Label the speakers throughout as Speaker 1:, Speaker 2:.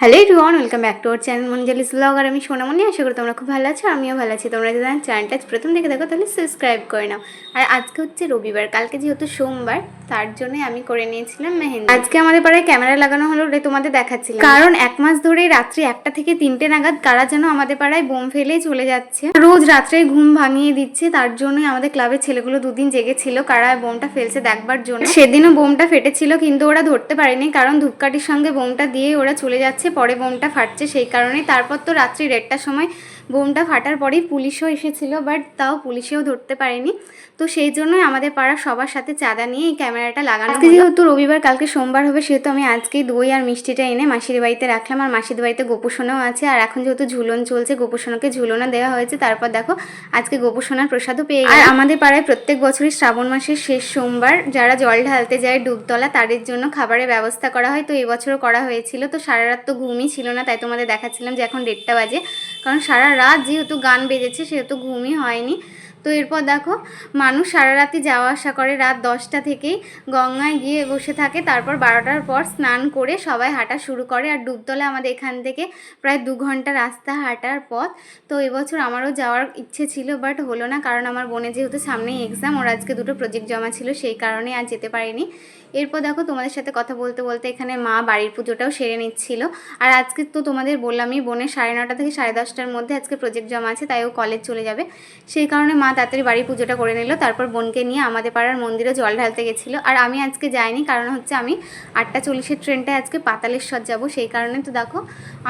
Speaker 1: Hello everyone welcome back to our channel মঞ্জালিস blog আর আমি সোনামণি আশা করি তোমরা খুব ভালো আছো, আমিও ভালো আছি। তোমরা যদি চ্যানেলটা প্রথম দেখে দেখো তাহলে সাবস্ক্রাইব করে নাও। আর আজকে হচ্ছে রবিবার, কালকে যেহেতু সোমবার, তার জন্যই আমি করে নিয়েছিলাম মেহেন্দি। আজকে আমাদের পাড়ায় ক্যামেরা লাগানো হলো, ওটাই তোমাদের দেখাচ্ছিলাম। কারণ এক মাস ধরে রাত্রি একটা থেকে তিনটে নাগাদ কারা যেন আমাদের পাড়ায় বোম ফেলেই চলে যাচ্ছে। রোজ রাত্রে ঘুম ভাঙিয়ে দিচ্ছে, তার জন্যই আমাদের ক্লাবের ছেলেগুলো দুদিন জেগেছিল, কারা বোমটা ফেলছে দেখবার জন্য। সেদিনও বোমটা ফেটেছিল, কিন্তু ওরা ধরতে পারেনি, কারণ ধূপকাঠির সঙ্গে বোমটা দিয়ে ওরা চলে যাচ্ছে পরে বোমটা ফাটছে সেই কারণে। তারপর তো রাত্রি দেড়টার সময় বোমটা ফাটার পরেই পুলিশও এসেছিল বাট তাও পুলিশেও ধরতে পারেনি। তো সেই জন্যই আমাদের পাড়ার সবার সাথে চাঁদা নিয়ে এই ক্যামেরাটা লাগানো আজকে যেহেতু রবিবার কালকে সোমবার হবে সেহেতু আমি আজকেই দই আর মিষ্টিটা এনে মাসির বাড়িতে রাখলাম। আর মাসির বাড়িতে গোপুসোনাও আছে। আর এখন যেহেতু ঝুলন চলছে গোপুসোনাকে ঝুলনা দেওয়া হয়েছে। তারপর দেখো আজকে গোপুসোনার প্রসাদও পেয়ে। আর আমাদের পাড়ায় প্রত্যেক বছরই শ্রাবণ মাসের শেষ সোমবার যারা জল ঢালতে যায় ডুবতলা তাদের জন্য খাবারের ব্যবস্থা করা হয়। তো এবছরও করা হয়েছিল। তো সারা রাত তো ঘুমই ছিল না তাই তোমাদের দেখাচ্ছিলাম যে এখন দেড়টা বাজে। কারণ সারা রাত যেহেতু গান বেজেছে সেহেতু ঘুমই হয়নি। তো এরপর দেখো, মানুষ সারা রাতি যাওয়া আসা করে রাত দশটা থেকেই। গঙ্গায় গিয়ে বসে থাকে, তারপর বারোটার পর স্নান করে সবাই হাঁটা শুরু করে। আর ডুবতলা আমাদের এখান থেকে প্রায় দু ঘণ্টা রাস্তা হাঁটার পথ। তো এবছর আমারও যাওয়ার ইচ্ছে ছিল বাট হলো না, কারণ আমার বোনের যেহেতু সামনেই এক্সাম ওর আজকে দুটো প্রজেক্ট জমা ছিল, সেই কারণে আর যেতে পারিনি। এরপর দেখো, তোমাদের সাথে কথা বলতে বলতে এখানে মা বাড়ির পুজোটাও সেরে নিচ্ছিল। আর আজকে তো তোমাদের বললামই, বোনের সাড়ে নটা থেকে সাড়ে দশটার মধ্যে আজকে প্রজেক্ট জমা আছে, তাই ও কলেজ চলে যাবে। সেই কারণে মা তাড়াতাড়ি বাড়ির পুজোটা করে নিল, তারপর বোনকে নিয়ে আমাদের পাড়ার মন্দিরে জল ঢালতে গেছিল। আর আমি আজকে যাইনি, কারণ হচ্ছে আমি আটটা চল্লিশের ট্রেনটায় আজকে পাতালেশ্বর যাব, সেই কারণে তো দেখো,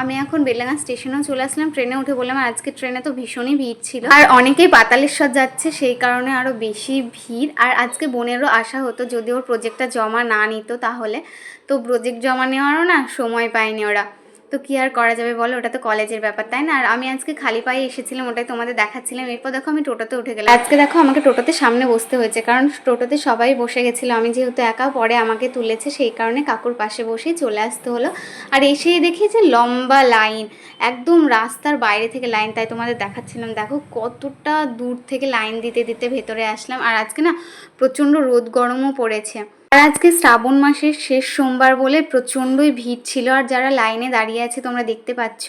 Speaker 1: আমি এখন বেলাঙ্গা স্টেশনেও চলে আসলাম, ট্রেনে উঠে বললাম আজকে ট্রেনে তো ভীষণই ভিড় ছিল। আর অনেকেই পাতালেশ্বর যাচ্ছে, সেই কারণে আরও বেশি ভিড়। আর আজকে বোনেরও আশা হতো, যদি ওর প্রজেক্টটা জমা না নিত তাহলে, তো প্রজেক্ট জমা নেওয়ারও না সময় পায়নি ওরা। তো কি আর করা যাবে বলো? ওটা তো কলেজের ব্যাপার, তাই না? আর আমি আজকে খালি পায়ে এসেছিলাম, ওটাই তোমাদের দেখাচ্ছিলাম। এরপর দেখো আমি টোটোতে উঠে গেলাম। আজকে দেখো আমাকে টোটোতে সামনে বসতে হয়েছে, কারণ টোটোতে সবাই বসে গেছিল। আমি যেহেতু একা, পরে আমাকে তুলেছে, সেই কারণে কাকুর পাশে বসেই চলে আসতে হলো। আর এসেই দেখি যে লম্বা লাইন, একদম রাস্তার বাইরে থেকে লাইন, তাই তোমাদের দেখাচ্ছিলাম। দেখো কতটা দূর থেকে লাইন দিতে দিতে ভেতরে আসলাম। আর আজকে না প্রচণ্ড রোদ গরমও পড়েছে। আর আজকে শ্রাবণ মাসের শেষ সোমবার বলে প্রচণ্ডই ভিড় ছিল। আর যারা লাইনে দাঁড়িয়ে আছে, তোমরা দেখতে পাচ্ছ,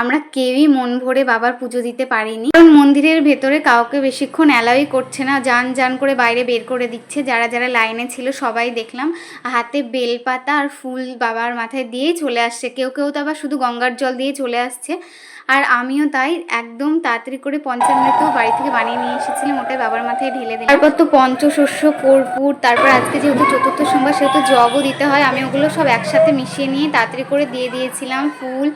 Speaker 1: আমরা কেউই মন ভরে বাবার পুজো দিতে পারিনি। কারণ মন্দিরের ভেতরে কাউকে বেশিক্ষণ অ্যালাউই করছে না, যান যান করে বাইরে বের করে দিচ্ছে। যারা যারা লাইনে ছিল, সবাই দেখলাম, হাতে বেলপাতা আর ফুল বাবার মাথায় দিয়েই চলে আসছে। কেউ কেউ তো আবার শুধু গঙ্গার জল দিয়ে চলে আসছে। আর আমিও তাই একদম তাড়াতাড়ি করে পঞ্চামৃত বাড়ি থেকে বানিয়ে নিয়ে এসেছিলাম, ওটাই বাবার মাথায় ঢেলে দিলাম। তারপর তো পঞ্চশস্য, কর্পূর, তারপর আজকে যেহেতু চতুর্থ সোমবার সেহেতু জগও দিতে হয়। আমি ওগুলো সব একসাথে মিশিয়ে নিয়ে তাড়াতাড়ি করে দিয়ে দিয়েছিলাম ফুল।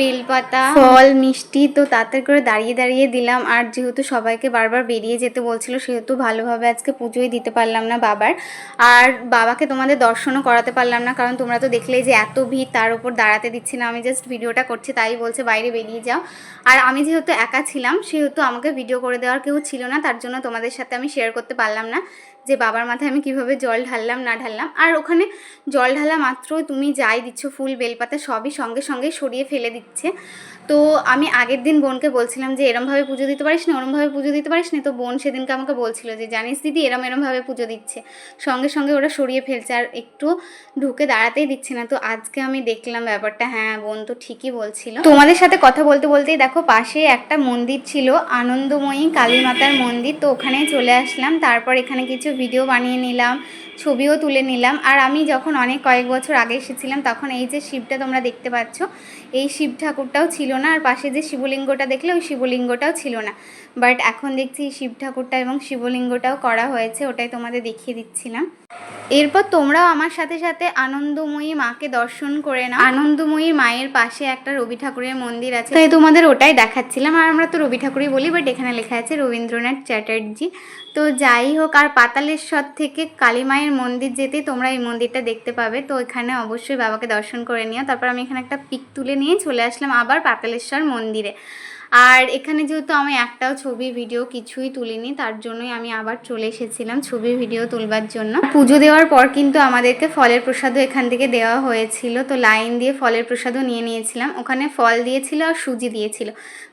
Speaker 1: বেলপাতা ফল। মিষ্টি তো তাড়াতাড়ি করে দাঁড়িয়ে দাঁড়িয়ে দিলাম। আর যেহেতু সবাইকে বারবার বেরিয়ে যেতে বলছিল সেহেতু ভালোভাবে আজকে পুজোই দিতে পারলাম না বাবার। আর বাবাকে তোমাদের দর্শনও করাতে পারলাম না কারণ তোমরা তো দেখলেই যে এত ভিড় তার উপর দাঁড়াতে দিচ্ছি না। আমি জাস্ট ভিডিওটা করছি তাই বলছে বাইরে বেরিয়ে যাও। আর আমি যেহেতু একা ছিলাম সেহেতু আমাকে ভিডিও করে দেওয়ার কেউ ছিল না তার জন্য তোমাদের সাথে আমি শেয়ার করতে পারলাম না যে বাবার মাথায় আমি কীভাবে জল ঢাললাম না ঢাললাম। আর ওখানে জল ঢালা মাত্র তুমি যাই দিচ্ছ ফুল বেলপাতা সবই সঙ্গে সঙ্গে সরিয়ে ফেলে দিচ্ছে। তো আমি আগের দিন বোনকে বলছিলাম যে, এরমভাবে পুজো দিতে পারিস না, ওরমভাবে পুজো দিতে পারিস না। তো বোন সেদিনকে আমাকে বলছিল যে, জানিস দিদি, এরম এরমভাবে পুজো দিচ্ছে। সঙ্গে সঙ্গে ওরা সরিয়ে ফেলছে আর একটু ঢুকে দাঁড়াতেই দিচ্ছে না। তো আজকে আমি দেখলাম ব্যাপারটা। হ্যাঁ বোন তো ঠিকই বলছিল। তোমাদের সাথে কথা বলতে বলতেই দেখো, পাশে একটা মন্দির ছিল, আনন্দময়ী কালী মাতার মন্দির। তো ওখানে চলে আসলাম, তারপর এখানে কিছু ভিডিও বানিয়ে নিলাম, ছবিও তুলে নিলাম। আর আমি যখন অনেক কয়েক বছর আগে এসেছিলাম, তখন এই যে শিবটা তোমরা দেখতে পাচ্ছ এই শিব ঠাকুরটাও ছিল না, আর পাশে যে শিবলিঙ্গটা দেখলে ওই শিবলিঙ্গটাও ছিল না। বাট এখন দেখছি শিব ঠাকুরটা এবং শিবলিঙ্গটাও করা হয়েছে, ওটাই তোমাদের দেখিয়ে দিচ্ছিলাম। এরপর তোমরাও আমার সাথে সাথে আনন্দময়ী মাকে দর্শন করে নাও। আনন্দময়ী মায়ের পাশে একটা রবি ঠাকুরের মন্দির আছে। তাই তোমাদের ওটাই দেখাচ্ছিলাম, আর আমরা তো রবি ঠাকুরই বলি বাট এখানে লেখা আছে রবীন্দ্রনাথ চ্যাটার্জি। তো যাই হোক, আর পাতালেশ্বর থেকে কালী মায়ের মন্দির যেতে তোমরা এই মন্দিরটা দেখতে পাবে। তো এখানে অবশ্যই বাবাকে দর্শন করে নিও। তারপর আমি এখানে একটা পিক তুলে নিয়ে চলে আসলাম আবার পাতালেশ্বর মন্দিরে। আর এখানে যেহেতু আমি একটাও ছবি ভিডিও কিছুই তুলিনি, তার জন্যই আমি আবার চলে এসেছিলাম ছবি ভিডিও তুলবার জন্য। পুজো দেওয়ার পর কিন্তু আমাদেরকে ফলের প্রসাদও এখান থেকে দেওয়া হয়েছিল। তো লাইন দিয়ে ফলের প্রসাদও নিয়ে নিয়েছিলাম। ওখানে ফল দিয়েছিল আর সুজি দিয়েছিল।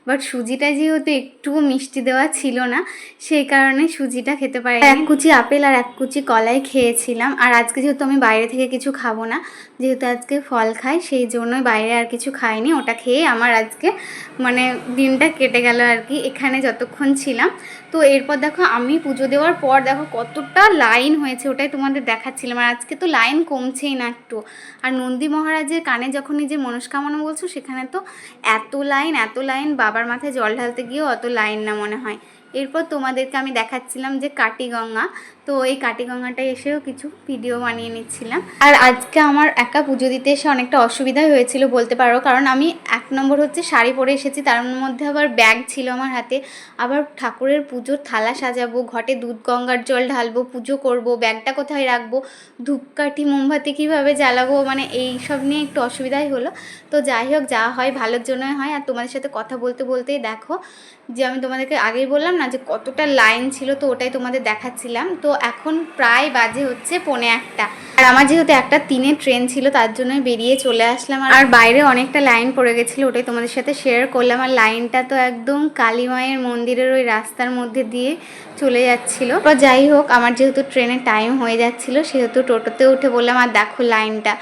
Speaker 1: বাট সুজিটা যেহেতু একটুও মিষ্টি দেওয়া ছিল না, সেই কারণে সুজিটা খেতে পারি এক কুচি আপেল আর এক কুচি কলাই খেয়েছিলাম। আর আজকে যেহেতু আমি বাইরে থেকে কিছু খাব না, যেহেতু আজকে ফল খাই, সেই জন্যই বাইরে আর কিছু খাইনি। ওটা খেয়ে আমার আজকে মানে দিনটা কেটে গেল আর কি, এখানে যতক্ষণ ছিলাম। তো এরপর দেখো আমি পুজো দেওয়ার পর দেখো কতটা লাইন হয়েছে, ওটাই তোমাদের দেখাচ্ছিলাম। আর আজকে তো লাইন কমছেই না একটু। আর নন্দী মহারাজের কানে যখন যে মনস্কামনা বলছো, সেখানে তো এত লাইন এত লাইন, বাবার মাথায় জল ঢালতে গিয়েও অত লাইন না মনে হয়। এরপর তোমাদেরকে আমি দেখাচ্ছিলাম যে কাটিগঙ্গা। তো এই কাটিগঙ্গাটা এসেও কিছু ভিডিও বানিয়ে নিচ্ছিলাম। আর আজকে আমার একা পুজো দিতে এসে অনেকটা অসুবিধাই হয়েছিল বলতে পারো, কারণ আমি এক নম্বর হচ্ছে শাড়ি পরে এসেছি, তার মধ্যে আবার ব্যাগ ছিল আমার হাতে। আবার ঠাকুরের পুজোর থালা সাজাবো, ঘটে দুধ গঙ্গার জল ঢালবো, পুজো করব, ব্যাগটা কোথায় রাখব, ধূপকাঠি, মোমবাতি কীভাবে জ্বালাবো মানে এই সব নিয়ে একটু অসুবিধাই হলো। তো যাই হোক, যা হয় ভালোর জন্যই হয়। আর তোমাদের সাথে কথা বলতে বলতেই দেখো যে আমি তোমাদেরকে আগেই বললাম না যে কতটা লাইন ছিল, তো ওটাই তোমাদের দেখাচ্ছিলাম। তো এখন প্রায় বাজে হচ্ছে পৌনে একটা। আর আমার যেহেতু একটা তিনে ট্রেন ছিল, তার জন্যই বেরিয়ে চলে আসলাম। আর- বাইরে অনেকটা লাইন পড়ে গেছিল, ওটাই তোমাদের সাথে শেয়ার করলাম। আর লাইনটা তো একদম কালী মায়ের মন্দিরের ওই রাস্তার মধ্যে দিয়ে চলে যাচ্ছিল। বা যাই হোক, আমার যেহেতু ট্রেনের টাইম হয়ে যাচ্ছিল, সেহেতু টোটোতে উঠে বললাম, আর দেখো লাইনটা।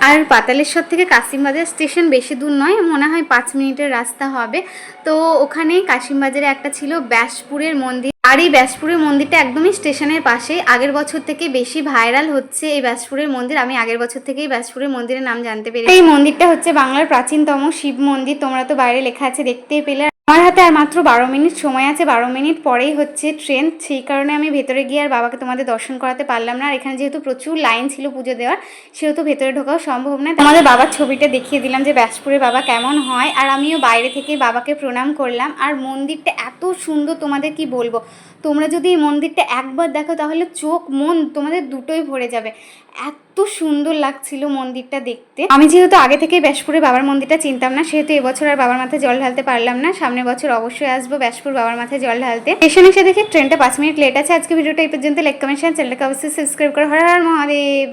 Speaker 1: আর পাতালেশ্বর থেকে কাশিমবাজার স্টেশন বেশি দূর নয়, মনে হয় পাঁচ মিনিটের রাস্তা হবে। তো ওখানে কাশিমবাজারে একটা ছিল ব্যাসপুরের মন্দির। আর এই ব্যাসপুরের মন্দিরটা একদমই স্টেশনের পাশে আগের বছর থেকে বেশি ভাইরাল হচ্ছে এই ব্যাসপুরের মন্দির। আমি আগের বছর থেকেই ব্যাসপুরের মন্দিরের নাম জানতে পেরেছি। এই মন্দিরটা হচ্ছে বাংলার প্রাচীনতম শিব মন্দির। তোমরা তো বাইরে লেখা আছে, দেখতেই পেলে। আমার হাতে আর মাত্র বারো মিনিট সময় আছে, বারো মিনিট পরেই হচ্ছে ট্রেন। সেই কারণে আমি ভেতরে গিয়ে আর বাবাকে তোমাদের দর্শন করাতে পারলাম না। আর এখানে যেহেতু প্রচুর লাইন ছিল পুজো দেওয়ার, সেহেতু ভেতরে ঢোকাও সম্ভব নয়। তোমাদের বাবার ছবিটা দেখিয়ে দিলাম যে ব্যাসপুরে বাবা কেমন হয়। আর আমিও বাইরে থেকে বাবাকে প্রণাম করলাম। আর মন্দিরটা এত সুন্দর, তোমাদের কি বলব? তোমরা যদি এই মন্দিরটা একবার দেখো, তাহলে চোখ, মন তোমাদের দুটোই ভরে যাবে। এত সুন্দর লাগছিল মন্দিরটা দেখতে। আমি যেহেতু আগে থেকে ব্যাসপুরে বাবার মন্দিরটা চিনতাম না, সেহেতু এবছর আর বাবার মাথায় জল ঢালতে পারলাম না। সামনের বছর অবশ্যই আসব ব্যাসপুর বাবার মাথায় জল ঢালতে। স্টেশন এসে দেখে ট্রেনটা পাঁচ মিনিট লেট আছে। আজকে ভিডিওটা এই পর্যন্ত। লাইক কমেন্ট চ্যানেলটাকে অবশ্যই সাবস্ক্রাইব করো। হর হর মহাদেব!